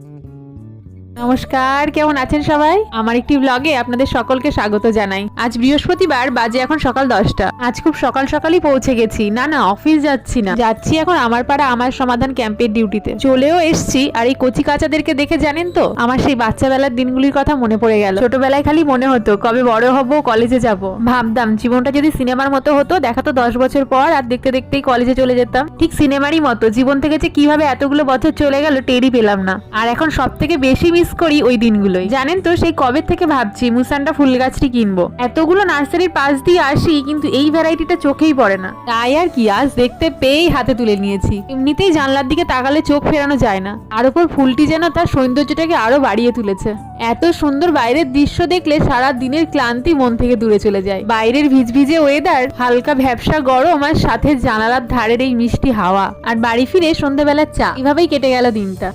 Mm-hmm. নমস্কার, কেমন আছেন সবাই? আমার একটি ব্লগে আপনাদের সকলকে স্বাগত জানাই। আজ বৃহস্পতিবার, বাজে এখন সকাল দশটা। আজ খুব সকাল সকালই পৌঁছে গেছি। না না অফিস যাচ্ছি না। যাচ্ছি এখন আমার পাড়া আমার সমাধান ক্যাম্পের ডিউটিতে চলেও এসছি। আর এই কচি কাচাদেরকে দেখে জানেন তো? আমার সেই বাচ্চাবেলার দিনগুলির কথা মনে পড়ে গেল। ছোটবেলায় খালি মনে হতো, কবে বড় হব কলেজে যাব। ভাবতাম, জীবনটা যদি সিনেমার মতো হতো দেখাতো দশ বছর পর, আর দেখতে দেখতেই কলেজে চলে যেতাম। ঠিক সিনেমারই মতো। জীবন থেকে যে কীভাবে এতগুলো বছর চলে গেল, টেরই পেলাম না। আর এখন সব থেকে বেশি মিস করি ওই দিনগুলোই। জানেন তো, সেই কবে থেকে ভাবছি মুসান্ডা ফুল গাছটি কিনবো। এতগুলো নার্সারির পাশ দিয়ে আসি, কিন্তু এই ভ্যারাইটিটা চোখেই পড়ে না। তাই আর কি, আজ দেখতে পেয়েই হাতে তুলে নিয়েছি। এমনিতেই জানলার দিকে তাকালে চোখ ফেরানো যায় না। আর ওপর ফুলটি যেন তার সৌন্দর্যটাকে আরও বাড়িয়ে তুলেছে। এত সুন্দর বাইরের দৃশ্য দেখলে সারা দিনের ক্লান্তি মন থেকে দূরে চলে যায়। বাইরের ভিজভিজে ওয়েদার হালকা ভ্যাবসা গরম আর সাথে জানালার ধারের এই মিষ্টি হাওয়া। আর বাড়ি ফিরে সন্ধ্যাবেলার চা, এভাবেই কেটে গেল দিনটা।